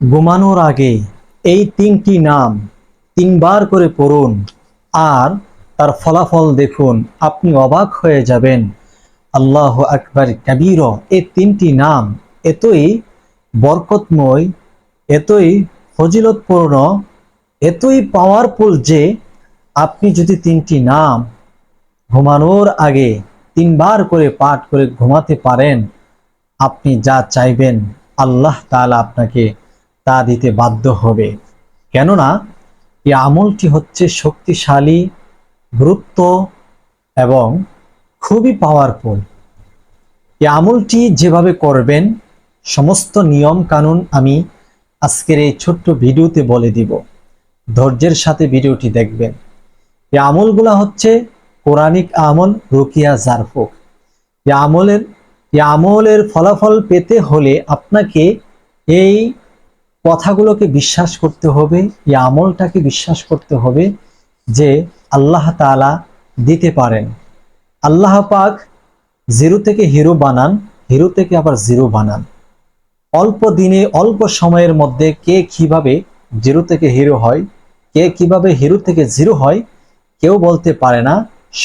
ঘুমানোর আগে এই তিনটি নাম তিনবার করে পড়ুন আর তার ফলাফল দেখুন, আপনি অবাক হয়ে যাবেন। আল্লাহ আকবর কাবির এই তিনটি নাম এতই বরকতময়, এতই ফজিলতপূর্ণ, এতই পাওয়ারফুল যে আপনি যদি তিনটি নাম ঘুমানোর আগে তিনবার করে পাঠ করে ঘুমাতে পারেন, আপনি যা চাইবেন, আল্লাহ তাআলা আপনাকে তা দিতে বাধ্য হবে। কেননা, এই আমলটি হচ্ছে শক্তিশালী গুরুত্ব এবং খুবই পাওয়ারফুল এই আমলটি যেভাবে করবেন, সমস্ত নিয়ম কানুন আমি আজকের এই ছোট্ট ভিডিওতে বলে দিব। ধৈর্যের সাথে ভিডিওটি দেখবেন। এই আমলগুলা হচ্ছে কোরআনিক আমল রুকিয়া জারফুক। এই আমলের এই আমলের ফলাফল পেতে হলে আপনাকে এই কথাগুলোকে বিশ্বাস করতে হবে, এই আমলটাকে বিশ্বাস করতে হবে যে আল্লাহ তাআলা দিতে পারেন। আল্লাহ পাক জিরো থেকে হিরো বানান, হিরো থেকে আবার জিরো বানান। অল্প দিনে, অল্প সময়ের মধ্যে কে কীভাবে জিরো থেকে হিরো হয়, কে কীভাবে হিরো থেকে জিরো হয়, কেউ বলতে পারে না,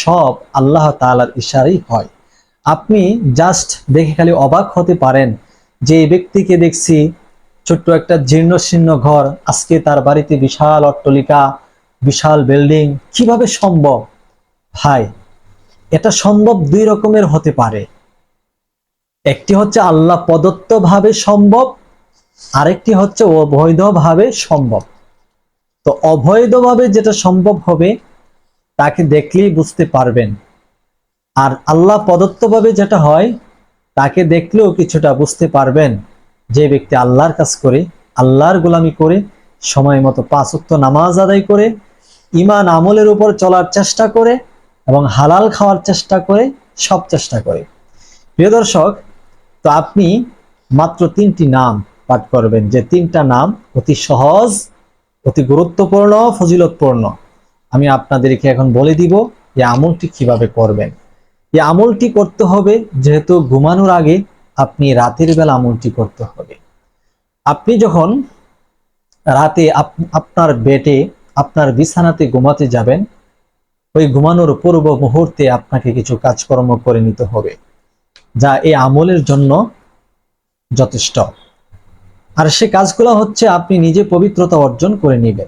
সব আল্লাহ তাআলার ইশারাই হয়। আপনি জাস্ট দেখে খালি অবাক হতে পারেন যে এই ব্যক্তিকে দেখছি ছোট্ট একটা জীর্ণ শীর্ণ ঘর। আজকে তার বাড়িতে বিশাল অট্টলিকা, বিশাল বিল্ডিং। কীভাবে সম্ভব? ভাই, এটা সম্ভব দুই রকমের হতে পারে। একটি হচ্ছে আল্লাহ প্রদত্ত ভাবে সম্ভব, আরেকটি হচ্ছে অবৈধভাবে সম্ভব। তো অবৈধভাবে যেটা সম্ভব হবে, তাকে দেখলেই বুঝতে পারবেন। আর আল্লাহ প্রদত্তভাবে যেটা হয়, তাকে দেখলেও কিছুটা বুঝতে পারবেন। যে ব্যক্তি আল্লাহর কাজ করে, আল্লাহর গোলামি করে, সময় মতো পাঁচ উক্ত নামাজ আদায় করে ইমান আমলের উপর চলার চেষ্টা করে এবং হালাল খাওয়ার চেষ্টা করে, সব চেষ্টা করে। প্রিয় দর্শক, তো আপনি মাত্র তিনটি নাম পাঠ করবেন। যে তিনটা নাম অতি সহজ, অতি গুরুত্বপূর্ণ, ফজিলতপূর্ণ। আমি আপনাদেরকে এখন বলে দিব যে আমলটি কীভাবে করবেন। এই আমলটি করতে হবে যেহেতু ঘুমানোর আগে আপনি রাতের বেলা আমলটি করতে হবে। আপনি যখন রাতে আপ- আপনার বেটে আপনার বিছানাতে ঘুমাতে যাবেন, ওই ঘুমানোর পূর্ব মুহূর্তে আপনাকে কিছু কাজকর্ম করে নিতে হবে, যা এই আমলের জন্য যথেষ্ট। আর সে কাজগুলো হচ্ছে আপনি নিজে পবিত্রতা অর্জন করে নেবেন।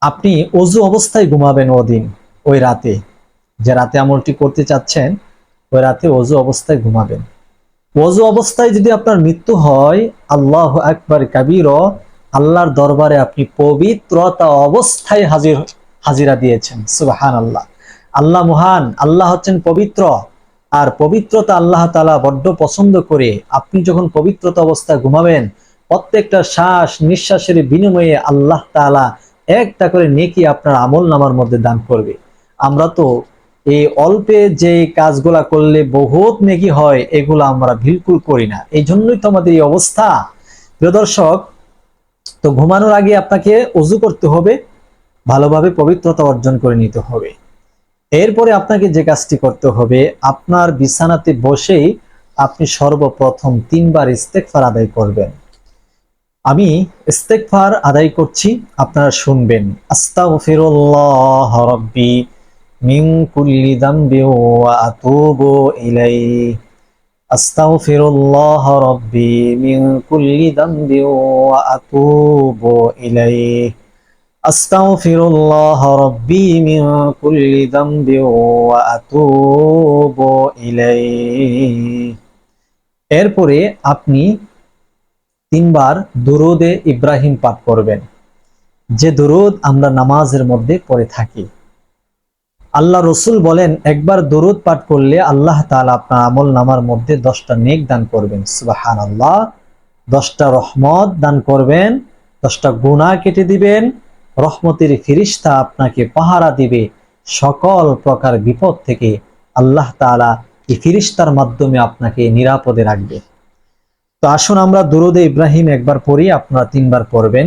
আপনি অজু অবস্থায় ঘুমাবেন ওদিন, ওই রাতে। যে রাতে আমলটি করতে চাচ্ছেন, ওই রাতে অজু অবস্থায় ঘুমাবেন। অজু অবস্থায় যদি আপনার মৃত্যু হয়, আল্লাহ একবার কাবির, আল্লাহর দরবারে আপনি পবিত্রতা অবস্থায় হাজির, হাজিরা দিয়েছেন। সুবাহান আল্লাহ আল্লাহ মহান, আল্লাহ হচ্ছেন পবিত্র। আর পবিত্রতা আল্লাহ তালা বড্ড পছন্দ করে। আপনি যখন পবিত্রতা অবস্থায় ঘুমাবেন, প্রত্যেকটা শ্বাস নিঃশ্বাসের বিনিময়ে আল্লাহ তাআলা একটা করে নেকি আপনার আমল নামার মধ্যে দান করবে। আমরা তো এই অল্পে যে কাজগুলা করলে বহুত নেকি হয়, এগুলো আমরা বিলকুল করি না। এই জন্যই তো আমাদের এই অবস্থা। প্রিয় দর্শক, তো ঘুমানোর আগে আপনাকে অজু করতে হবে, ভালোভাবে পবিত্রতা অর্জন করে নিতে হবে। এরপরে আপনাকে যে কাজটি করতে হবে, আপনার বিছানাতে বসেই আপনি সর্বপ্রথম তিনবার ইস্তেকফার আদায় করবেন। আমি ইস্তেকফার আদায় করছি, আপনারা শুনবেন, আস্তাগফিরুল্লাহ রাব্বি। কুল্লি যামবি ওয়া আতুবু ইলাইহি। আস্তাগফিরুল্লাহ রাব্বি মিন কুল্লি যামবি ওয়া আতুবু ইলাইহি। আস্তাগফিরুল্লাহ রাব্বি মিন কুল্লি যামবি ওয়া আতুবু ইলাইহি। এরপরে আপনি তিনবার দুরুদে ইব্রাহিম পাঠ করবেন। যে দুরুদ আমরা নামাজের মধ্যে পড়ে থাকি আল্লাহ রসুল বলেন, একবার দরুদ পাঠ করলে আল্লাহ তাআলা আপনার আমল নামার মধ্যে দশটা নেক দান করবেন। সুবাহান আল্লাহ দশটা রহমত দান করবেন, দশটা গুণা কেটে দিবেন, রহমতের ফিরিস্তা আপনাকে পাহারা দিবে। সকল প্রকার বিপদ থেকে আল্লাহ তাআলা এই ফিরিস্তার মাধ্যমে আপনাকে নিরাপদে রাখবে। তো আসুন আমরা দুরুদে ইব্রাহিম একবার পড়ি, আপনারা তিনবার পড়বেন।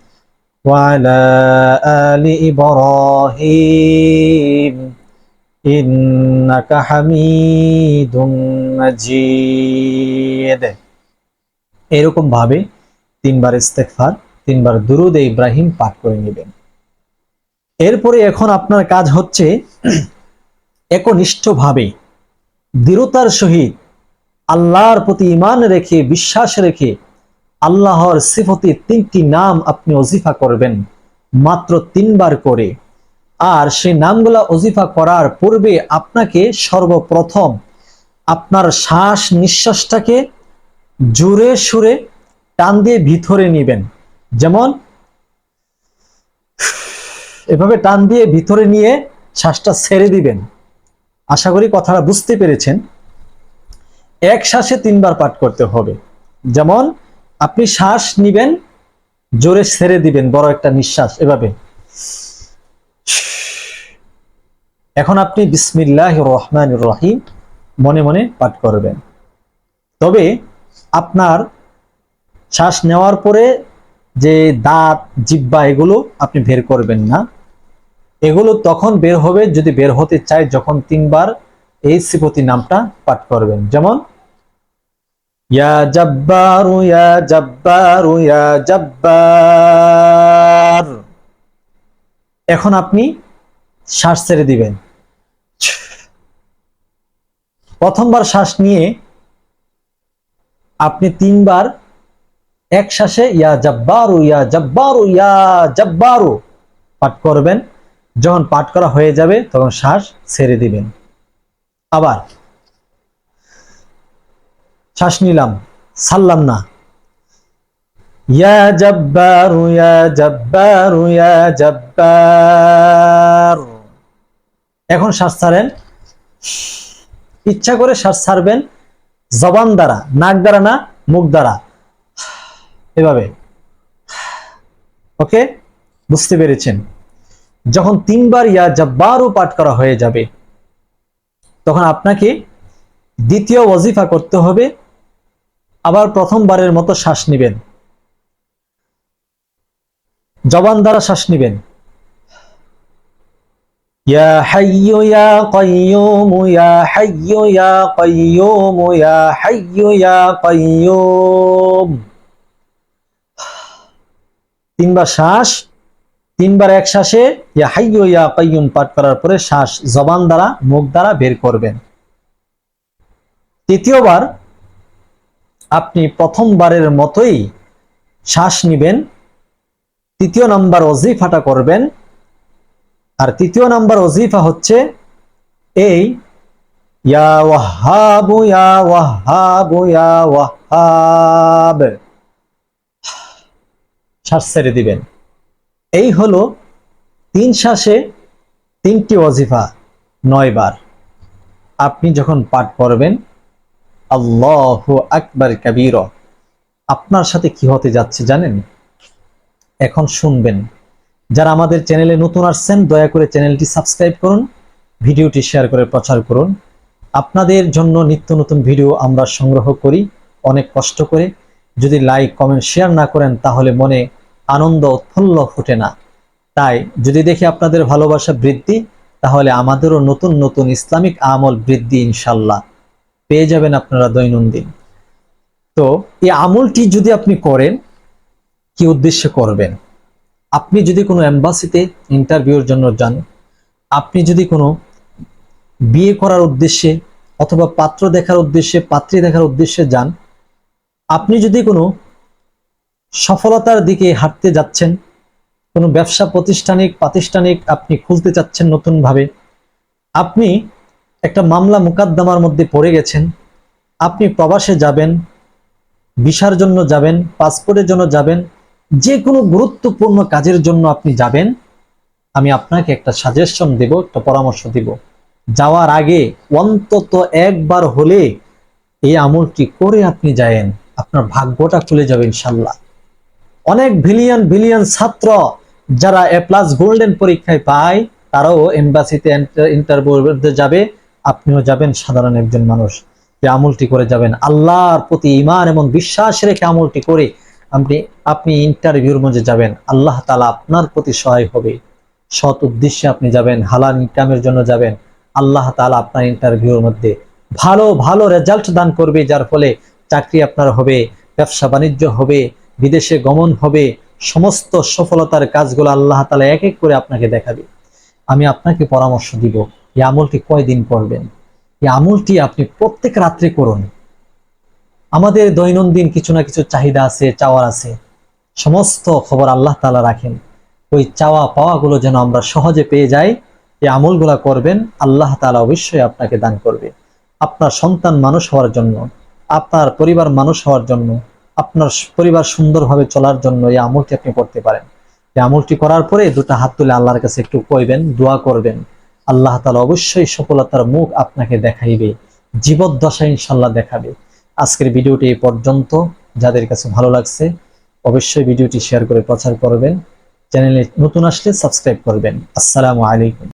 وعلى آل إبراهيم إنك حميد مجيد এরকম ভাবে তিনবার ইস্তেগফার তিনবার দুরুদ ইব্রাহিম পাঠ করে নেবেন এরপরে এখন আপনার কাজ হচ্ছে একনিষ্ঠভাবে দৃঢ়তার সহিত আল্লাহর প্রতি ইমান রেখে বিশ্বাস রেখে আল্লাহর সিফতি তিনটি নাম আপনি অজিফা করবেন, মাত্র তিনবার করে। আর সেই নামগুলা অজিফা করার পূর্বে আপনাকে সর্বপ্রথম আপনার শ্বাস নিঃশ্বাসটাকে জোরে সুরে টান দিয়ে ভিতরে নিবেন। যেমন, এভাবে টান দিয়ে ভিতরে নিয়ে শ্বাসটা ছেড়ে দিবেন। আশা করি কথাটা বুঝতে পেরেছেন। এক শ্বাসে তিনবার পাঠ করতে হবে। যেমন আপনি শ্বাস নিবেন, জোরে ছেড়ে দিবেন, বড় একটা নিঃশ্বাস, এভাবে। এখন আপনি বিসমিল্লাহ রহমান রহিম মনে মনে পাঠ করবেন। তবে আপনার শ্বাস নেওয়ার পরে যে দাঁত, জিব্বা, এগুলো আপনি বের করবেন না। এগুলো তখন বের হবে, যদি বের হতে চায়, যখন তিনবার এই শ্রীপতি নামটা পাঠ করবেন। যেমন ইয়া জব্বারু ইয়া জব্বারু, ইয়া জব্বার। এখন আপনি শ্বাস ছেড়ে দিবেন। প্রথমবার শ্বাস নিয়ে আপনি তিনবার এক শ্বাসে ইয়া জব্বারু ইয়া জব্বারু ইয়া জব্বারু পাঠ করবেন। যখন পাঠ করা হয়ে যাবে, তখন শ্বাস ছেড়ে দিবেন। আবার শ্বাস নিলাম সারলাম না। ইয়া জব্বারু ইয়া জব্বারু, ইয়া জব্বার। এখন শ্বাস ছাড়েন। ইচ্ছা করে শ্বাস ছাড়বেন, জবান দ্বারা, নাক দ্বারা না, মুখ দ্বারা। এভাবে। ওকে? বুঝতে পেরেছেন? যখন তিনবার ইয়া জব্বারও পাঠ করা হয়ে যাবে, তখন আপনাকে দ্বিতীয় ওয়াজিফা করতে হবে। আবার প্রথমবারের মতো শ্বাস নিবেন। জবান দ্বারা শ্বাস নিবেন। তিনবার শ্বাস, তিনবার এক শ্বাসে হাইয়ু কাইয়ুম পাঠ করার পরে শ্বাস জবান দ্বারা, মুখ দ্বারা বের করবেন। তৃতীয়বার আপনি প্রথমবারের মতোই শ্বাস নিবেন, তৃতীয় নাম্বার অজিফাটা করবেন। আর তৃতীয় নাম্বার অজিফা হচ্ছে এই, ইয়া ওয়াহাবু ইয়া ওয়াহাবু, ইয়া ওয়াহাব। শ্বাস ছেড়ে দিবেন। এই হলো তিন শ্বাসে তিনটি অজিফা নয় বার আপনি যখন পাঠ করবেন আল্লাহ আকবার কাবির। আপনার সাথে কি হতে যাচ্ছে জানেন? এখন শুনবেন। যারা আমাদের চ্যানেলে নতুন আসছেন, দয়া করে চ্যানেলটি সাবস্ক্রাইব করুন, ভিডিওটি শেয়ার করে প্রচার করুন। আপনাদের জন্য নিত্য নতুন ভিডিও আমরা সংগ্রহ করি, অনেক কষ্ট করে। যদি লাইক, কমেন্ট, শেয়ার না করেন, তাহলে মনে আনন্দ উৎফুল্ল ফুটে না। তাই যদি দেখি আপনাদের ভালোবাসা বৃদ্ধি, তাহলে আমাদেরও নতুন নতুন ইসলামিক আমল বৃদ্ধি, ইনশাল্লাহ। পেয়ে যাবেন আপনারা দৈনন্দিন। তো এই আমলটি যদি আপনি করেন, কি উদ্দেশ্যে করবেন? আপনি যদি কোনো এম্বাসিতে ইন্টারভিউর জন্য যান, আপনি যদি কোনো বিয়ে করার উদ্দেশ্যে অথবা পাত্র দেখার উদ্দেশ্যে, পাত্রী দেখার উদ্দেশ্যে যান, আপনি যদি কোনো সফলতার দিকে হাঁটতে যাচ্ছেন, কোনো ব্যবসা প্রতিষ্ঠানিক, প্রাতিষ্ঠানিক আপনি খুলতে চাচ্ছেন নতুনভাবে, আপনি একটা মামলা মুকাদ্দমার মধ্যে পড়ে গেছেন। আপনি প্রবাসে যাবেন, ভিসার জন্য যাবেন, পাসপোর্টের জন্য যাবেন, যে কোনো গুরুত্বপূর্ণ কাজের জন্য আপনি যাবেন। আমি আপনাকে একটা সাজেশন দেব, একটা পরামর্শ দিব। যাওয়ার আগে অন্তত একবার হলে এই আমলটি করে আপনি যায়েন। আপনার ভাগ্যটা খুলে যাবে ইনশাল্লাহ অনেক বিলিয়ন বিলিয়ন ছাত্র যারা এ প্লাস গোল্ডেন পরীক্ষায় পায়, তারাও এম্বাসিতে ইন্টারভিউ যাবে। আপনিও যাবেন সাধারণ একজন মানুষ। যে আমলটি করে যাবেন? আল্লাহর প্রতি ইমান এবং বিশ্বাস রেখে আমলটি করে আপনি আপনি ইন্টারভিউর মধ্যে যাবেন। আল্লাহ তালা আপনার প্রতি সহায় হবে। সৎ উদ্দেশ্যে আপনি যাবেন, হালাল ইনকামের জন্য যাবেন। আল্লাহ তালা আপনার ইন্টারভিউর মধ্যে ভালো ভালো রেজাল্ট দান করবে, যার ফলে চাকরি আপনার হবে, ব্যবসা বাণিজ্য হবে, বিদেশে গমন হবে, সমস্ত সফলতার কাজগুলো আল্লাহ তালা এক এক করে আপনাকে দেখাবে। আমি আপনাকে পরামর্শ দিব। এই আমলটি কয়দিন করবেন? এই আমলটি আপনি প্রত্যেক রাত্রে করুন। আমাদের দৈনন্দিন কিছু না কিছু চাহিদা আছে, চাওয়ার আছে। সমস্ত খবর আল্লাহ তালা রাখেন। ওই চাওয়া পাওয়াগুলো যেন আমরা সহজে পেয়ে যাই, এই আমলগুলা করবেন, আল্লাহ তালা অবশ্যই আপনাকে দান করবে। আপনার সন্তান মানুষ হওয়ার জন্য, আপনার পরিবার মানুষ হওয়ার জন্য, আপনার পরিবার সুন্দরভাবে চলার জন্য এই আমলটি আপনি করতে পারেন। এই আমলটি করার পরে দুটা হাত তুলে আল্লাহর কাছে একটু কইবেন, দোয়া করবেন। আল্লাহ তালা অবশ্যই সফলতার মুখ আপনাকে দেখাইবে জীবদ্দশা ইনশাল্লাহ দেখাবে। আজকের ভিডিওটি এই পর্যন্ত। যাদের কাছে ভালো লাগছে, অবশ্যই ভিডিওটি শেয়ার করে প্রচার করবেন। চ্যানেলে নতুন আসলে সাবস্ক্রাইব করবেন। আসসালামু আলাইকুম।